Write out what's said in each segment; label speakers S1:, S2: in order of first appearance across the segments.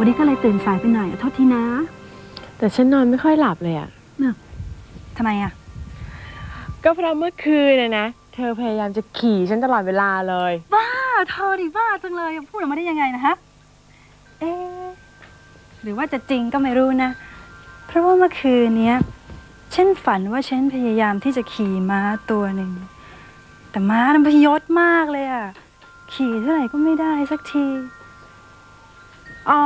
S1: วันนี้ก็เลยตื่นสายไปหน่อยขอโทษทีนะ
S2: แต่ฉันนอนไม่ค่อยหลับเลยอะ
S1: ทำไมอะ
S2: ก็เพราะเมื่อคืนนะนะ เธอพยายามจะขี่ฉันตลอดเวลาเลย
S1: บ้าเธอดิบ้าจังเลยพูดออกมาได้ยังไงนะฮะ เอ๊ะหรือว่าจะจริงก็ไม่รู้นะ เพราะว่าเมื่อคืนเนี้ยฉันฝันว่าฉันพยายามที่จะขี่ม้าตัวหนึ่ง แต่ม้ามันพยศมากเลยอะขี่เท่าไหร่ก็ไม่ได้สักที อ๋อ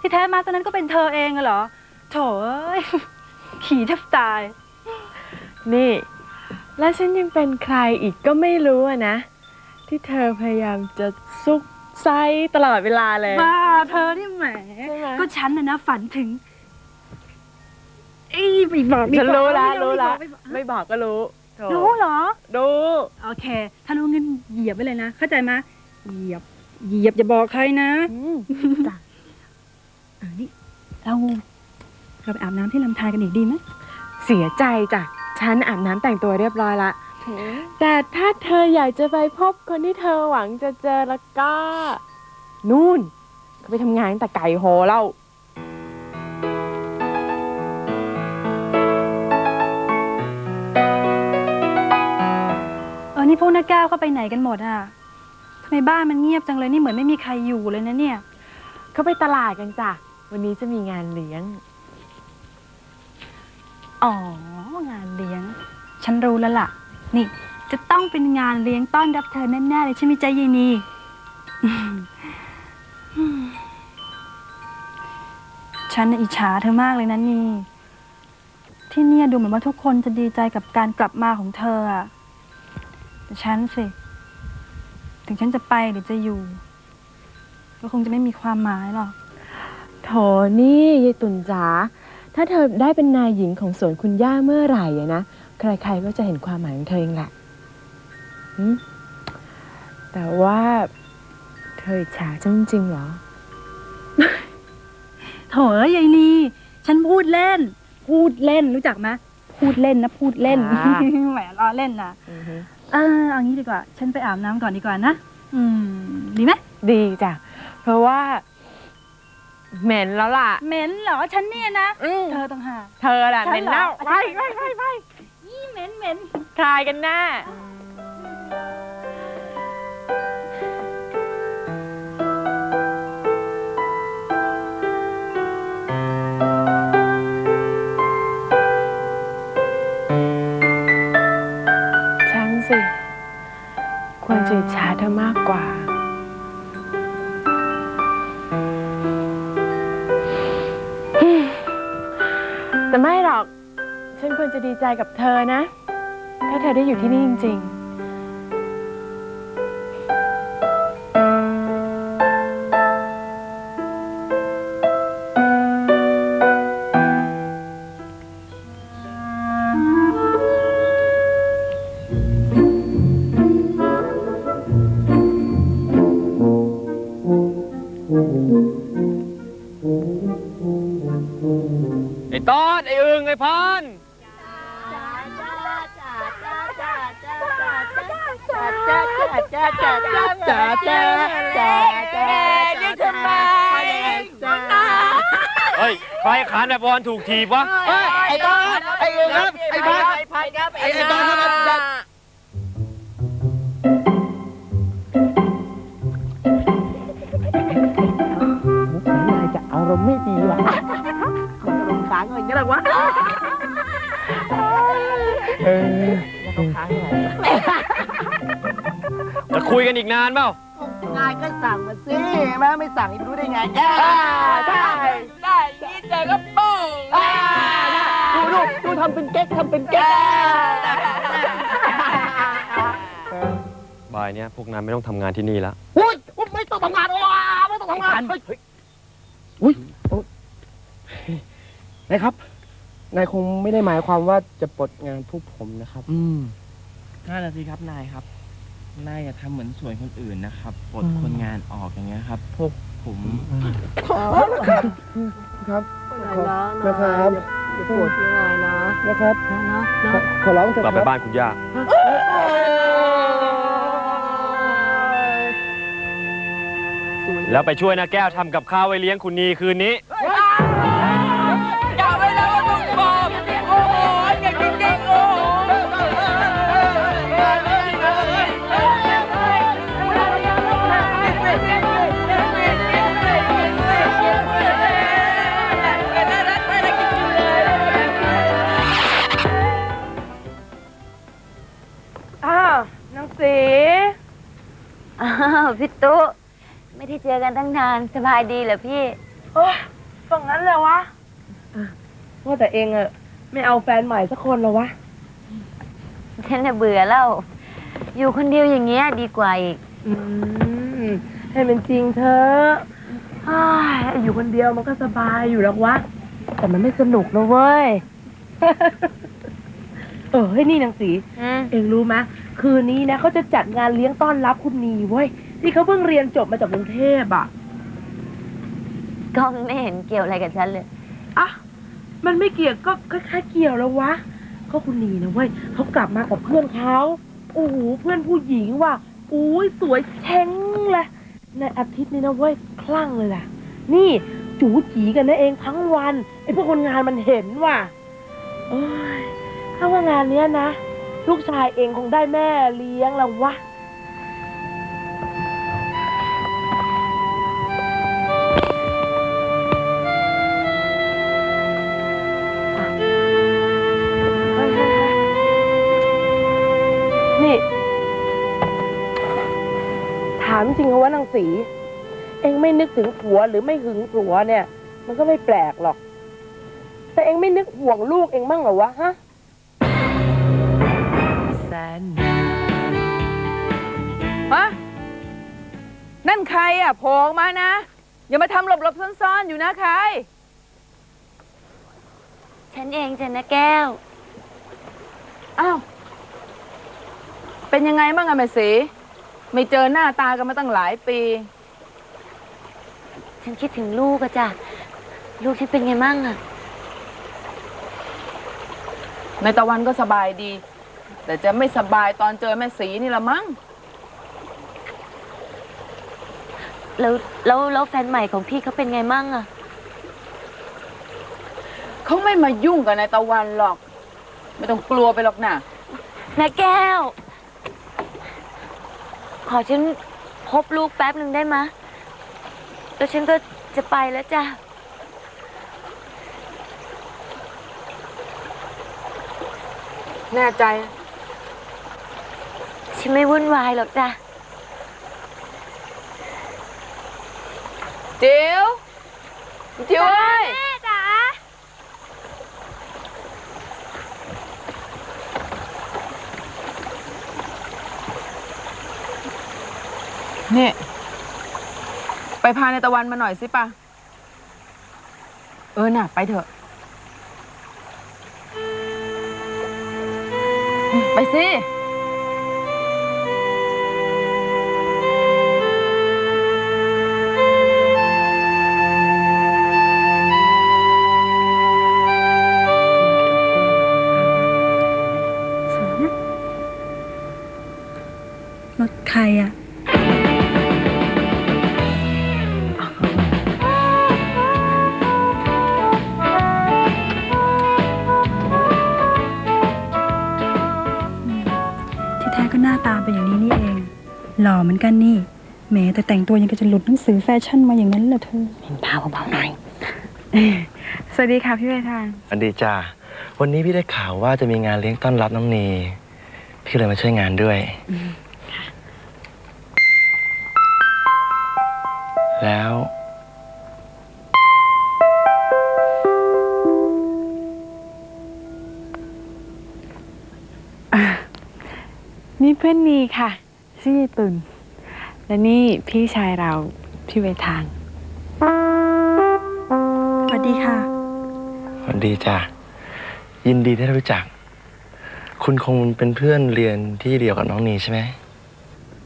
S1: ที่แท้ม้าตัวนั้นก็เป็นเธอเองอะเหรอ โถเอ้ย ขี่แทบตาย
S2: นี่ และฉันยังเป็นใครอีกก็ไม่รู้อะนะ ที่เธอพยายามจะซุกไซตลอดเวลาเลย
S1: บ้าเธอนี่แหม
S2: ใช่ไหม
S1: ก็ฉันนะนะฝันถึงอีไม่บอกดีก
S2: ฉันรู้ละ
S1: ไม่
S2: รู้ละ
S1: ไม่บอก
S2: ไม่บอกก็รู้โถ
S1: รู้เหรอ
S2: รู้
S1: โอเค ถ้ารู้งั้นเหยียบไว้เลยนะ เข้าใจไหมเหยียบ เหยียบอย่าบอกใครนะ
S2: อืม
S1: เออนี่เราเราไปอาบน้ำที่ลำธารกันอีกดีไหม
S2: เสียใจจ้ะ ฉันอาบน้ำแต่งตัวเรียบร้อยละ แต่ถ้าเธออยากจะไปพบคนที่เธอหวังจะเจอแล้วก็ นู่นเขาไปทำงานตั้งแต่ไก่โหเล่า
S1: เออนี่พวกนักก้าวเข้าไปไหนกันหมดอะ ทำไมบ้านมันเงียบจังเลยนี่เหมือนไม่มีใครอยู่เลยนะเนี่ย
S2: เขาไปตลาดกันจ้ะ วันนี้จะมีงานเลี้ยง
S1: อ๋อ งานเลี้ยง ฉันรู้แล้วล่ะ นี่ จะต้องเป็นงานเลี้ยงต้อนรับเธอแน่ๆเลยใช่ไหมจ๊ะยายนีอืมฉันน่ะอิจฉาเธอมากเลยนะนี่ ที่เนี่ยดูเหมือนว่าทุกคนจะดีใจกับการกลับมาของเธออะแต่ฉันสิ ถึงฉันจะไปหรือจะอยู่ ก็คงจะไม่มีความหมายหรอก
S2: โถนี่ยายตุ่นจ๋าถ้าเธอได้เป็นนายหญิงของสวนคุณย่าเมื่อไหร่อะนะใครๆก็จะเห็นความหมายของเธอเองแหละหึแต่ว่าเธออิจฉาฉันจริงๆเหรอ
S1: โถเอ้ยยายนีฉันพูดเล่น พูดเล่นรู้จักไหมพูดเล่นนะพูดเล่น
S2: อ่า
S1: แหมล้อเล่นนะเอ อเอางี้ดีกว่า ฉันไปอาบน้ำก่อนดีกว่านะ อืม ดีไหม
S2: ดีจ้ะ เพราะว่า เหม็นแล้วล่ะ
S1: เหม็นเหรอ ฉันเนี่ยนะ
S2: อืม
S1: เธอต้องหาก
S2: เธอแหละ
S1: ฉั
S2: เหม็
S1: น
S2: น
S1: เหรอ
S2: แล้ว
S1: อะ
S2: ไปไปไปไป
S1: นี่เหม็นเหม็น
S2: คลายกันแน่ฉั ควรจะอิจฉาเธอมากกว่า แต่ไม่หรอก ฉันควรจะดีใจกับเธอนะ ถ้าเธอได้อยู่ที่นี่จริง
S3: ๆ
S4: เฮ้ยใครขานแบบบอลถูกทีบวะ
S3: ไอ้ต้นไอ้เอ๋ครับไอ้พัน
S5: ไอ้พันครับ
S3: ไอ้ต้นครับนายจะอารมณ์ไม่ดีว่ะมันอารมณ์ค้างอะไรเงี้ยหรอวะเอออารมณ์ค้างอะไร
S4: จะคุยกันอีกนานเปล่า
S3: นายก็สั่งมาสิแม่ไม่สั่งไม่รู้ได้ไงใช่
S5: ได้ยินเจอก็ปุ้ง
S3: ดูดูดูทำเป็นเก๊กทำเป็นเก๊ก
S4: บ่ายเนี้ยพวกนายไม่ต้องทำงานที่นี่แล้ว
S3: อุ้ยไม่ต้องทำงานว้าไม่ต้องทำงานเฮ้ยอุ้ยนายครับ นายคงไม่ได้หมายความว่าจะปลดงานพวกผมนะครับ
S4: อืม
S6: นั่นแหละสิครับนายครับ นายอย่าทำเหมือนส่วนคนอื่นนะครับปลดคนงานออกอย่างเงี้ยครับ พวกผม
S3: ครับนะครับอย่าปวดยังไงนะนะครับขอร้องเถอะ
S4: กลับ
S3: ค
S4: ไป
S3: รับ
S4: บ้านคุณย่า
S3: เแล้
S4: วไปช่วยนะแก้วทำกับข้าวไว้เลี้ยงคุณนีคืนนี้
S5: เจอ
S7: กันตั้งนาน สบายดีเหรอพี่
S8: โอ้ยตรงนั้นเลยวะว่าแต่เองอะไม่เอาแฟนใหม่สักคนเหรอวะ
S7: ฉันน่ะเบื่อแล้ว อยู่คนเดียวอย่างเงี้ยดีกว่าอีก
S8: อืมให้มันจริงเถอะอ้ายอยู่คนเดียวมันก็สบายอยู่หรอกวะ แต่มันไม่สนุกนะเว้ย เออเฮ้ยนี่นางสี
S7: อืม
S8: เองรู้ไหมคืนนี้นะเขาจะจัดงานเลี้ยงต้อนรับคุณนีเว้ย ที่เขาเพิ่งเรียนจบมาจากกรุงเทพอะ
S7: ก็ไม่เห็นเกี่ยวอะไรกับฉันเลย
S8: อะมันไม่เกี่ยวก็คล้ายๆเกี่ยวแล้ววะก็คุณนีนะเว้ยเขากลับมากับเพื่อนเขาโอ้โหเพื่อนผู้หญิงว่ะอุ้ยสวยเช้งเลยในอาทิตย์นี้นะเว้ยคลั่งเลยล่ะ นี่จูจีกันนะเองทั้งวันไอ้พวกคนงานมันเห็นว่ะโอ้ยถ้าว่างานเนี้ยนะ ลูกชายเองคงได้แม่เลี้ยงแล้ววะ จริงเหรอว่านางสี เองไม่นึกถึงผัวหรือไม่หึงผัวเนี่ย มันก็ไม่แปลกหรอก แต่เองไม่นึกห่วงลูกเองบ้างเหรอวะฮะ
S5: ฮะนั่นใครอะโผล่ออกมานะ อย่ามาทำหลบๆซ่อนๆอยู่นะใคร
S7: ฉันเองจ้ะนะแก้ว
S5: อ้าว เป็นยังไงบ้างอะแม่สี ไม่เจอหน้าตากันมาตั้งหลายปี
S7: ฉันคิดถึงลูกอะจ้ะ ลูกฉันเป็นไงมั่งอะ
S5: ในตะวันก็สบายดี แต่จะไม่สบายตอนเจอแม่สีนี่ละมั้ง
S7: แล้วแล้วแล้วแฟนใหม่ของพี่เขาเป็นไงมั่งอะ
S5: เขาไม่มายุ่งกับนายตะวันหรอก ไม่ต้องกลัวไปหรอกนะ
S7: นะแก้ว ขอฉันพบลูกแป๊บหนึ่งได้ไหมะแล้วฉันก็จะไปแล้วจ้ะ
S5: แน่ใจ
S7: ฉันไม่วุ่นวายหรอกจ้ะ
S5: จิ๋วจิ๋วเอ้ย
S7: แม่จ๋า
S5: นี่ไปพาในตะวันมาหน่อยสิปะเออน่ะ ไปเถอะ ไปสิ
S1: รถใครอะ ตาเป็นอย่างนี้นี่เอง หล่อเหมือนกันนี่แหมแต่แต่งตัวยังกับจะหลุดหนังสือแฟชั่นมาอย่างนั้นเหรอเธอเห็นพาเบาๆหน่อยสวัสดีค่ะพี่เวทาน
S9: สวัสดีจ้าวันนี้พี่ได้ข่าวว่าจะมีงานเลี้ยงต้อนรับน้องเนีพี่เลยมาช่วยงานด้วย แล้ว
S2: นี่เพื่อนนีค่ะชื่อยายตุนและนี่พี่ชายเราพี่เวทาง
S1: สวัสดีค่ะ
S9: สวัสดีจ้ายินดีที่ได้รู้จัก คุณคงเป็นเพื่อนเรียนที่เดียวกับน้องนีใช่ไหม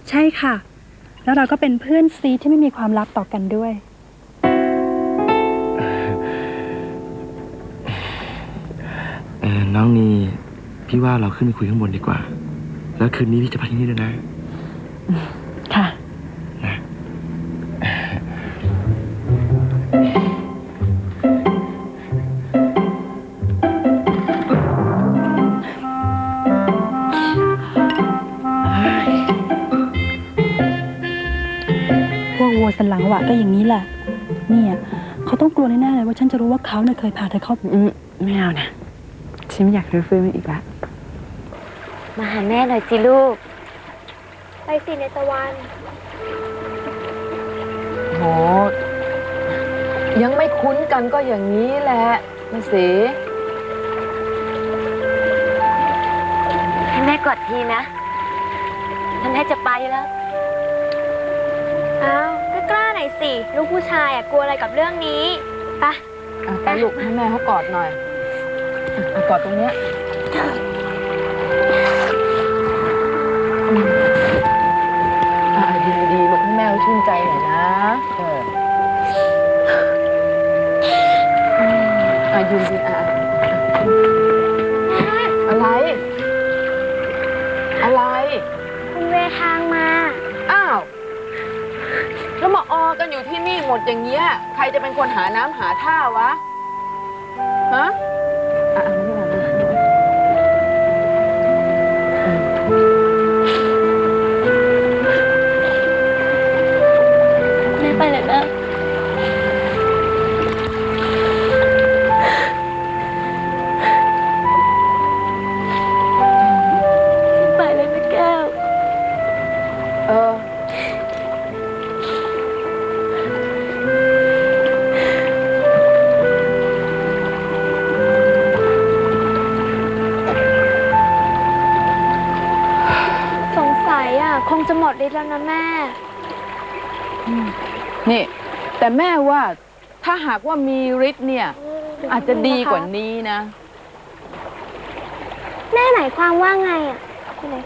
S1: ใช่ค่ะ แล้วเราก็เป็นเพื่อนซีที่ไม่มีความลับต่อกันด้วย
S9: เออน้องนีพี่ว่าเราขึ้นไปคุยข้างบนดีกว่า แล้วคืนนี้พี่จะพักที่นี่ด้วยนะ
S2: ค่ะ
S9: พวกวัว
S1: สันหลังวะก็อย่างนี้แหละ เนี่ยเขาต้องกลัวแน่เลยว่าฉันจะรู้ว่าเขาเนี่ยเคยพาเธอเข้า
S2: อืไม่เอานะ ฉันไม่อยากรื้อฟื้นมันอีกแล้ว
S7: มาหาแม่หน่อยสิลูก
S10: ไปสิในตะวัน
S5: โห ยังไม่คุ้นกันก็อย่างนี้แหละแม่สี
S7: ให้แม่กอดทีนะแล้วแม่จะไปแล้ว
S10: อ้าวก็กล้าหน่อยสิ ลูกผู้ชายอะกลัวอะไรกับเรื่องนี้ไปะ
S5: อะไปลูกให้แม่เขากอดหน่อยอะกอดตรงเนี้ย อย่า
S10: ง
S5: เงี้ยใครจะเป็นคนหาน้ำหาท่าวะ
S10: ดฤทธิ์แล้วนะแม่
S5: นี่ แต่แม่ว่าถ้าหากว่ามีฤทธิ์เนี่ย อาจจะดีกว่านี้นะ
S10: แม่หมายความว่าไงอะ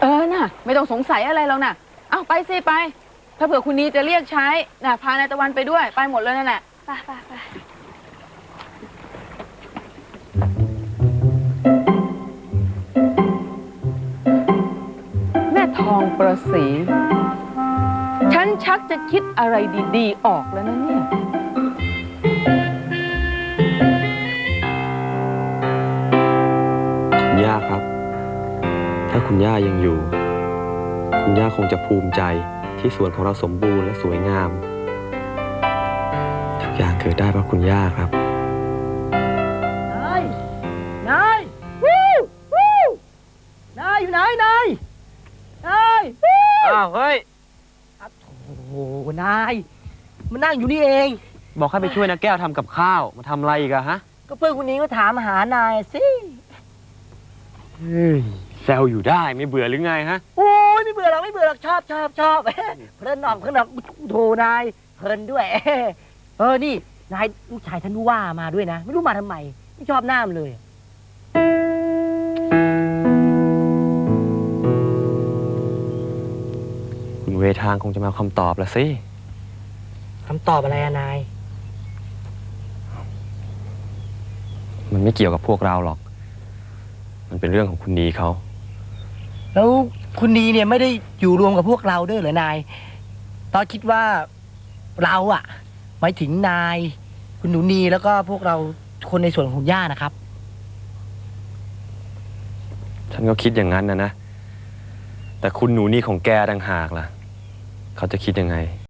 S5: เออน่ะ ไม่ต้องสงสัยอะไรแล้วน่ะ เอาไปสิไป ถ้าเผื่อคุณนีจะเรียกใช้น่ะพานายตะวันไปด้วย ไปหมดเลยนั่นแหละ
S10: ไปไปไป
S5: องประสี ฉันชักจะคิดอะไรดีๆ ออกแล้วนะเนี่ย
S4: คุณย่าครับ ถ้าคุณย่ายังอยู่ คุณย่าคงจะภูมิใจที่สวนของเราสมบูรณ์และสวยงาม ทุกอย่างเกิดได้เพราะคุณย่าครับ อ้าวเฮ้ย
S3: โอ้โหนายมานั่งอยู่นี่เอง
S4: บอกให้ไปช่วยนะแก้วทำกับข้าว มาทำอะไรอีกอะฮะ
S3: ก็เพื่อนคนนี้ก็ถามหานายสิ
S4: เฮ้ยแซวอยู่ได้ไม่เบื่อหรือไงฮะ
S3: โอ้ยไม่เบื่อหรอกไม่เบื่อหรอกชอบชอบชอบ เพลินออกเพลินออกโถนายเพลินด้วย เออนี่นายลูกชายท่านผู้ว่ามาด้วยนะ ไม่รู้มาทำไมไม่ชอบหน้ามันเลย
S4: คุณ เวทางคงจะมาคำตอบละสิ
S3: คำตอบอะไรอะนาย
S4: มันไม่เกี่ยวกับพวกเราหรอก มันเป็นเรื่องของคุณนีเขา
S3: แล้วคุณนีเนี่ยไม่ได้อยู่รวมกับพวกเราด้วยเหรอนายตอนคิดว่าเราอะหมายถึงนาย คุณหนูนีแล้วก็พวกเราคนในส่วนของคุณย่านะครับ
S4: ฉันก็คิดอย่างนั้นนะนะ แต่คุณหนูนี่ของแกต่างหากล่ะ เขาจะคิดยังไง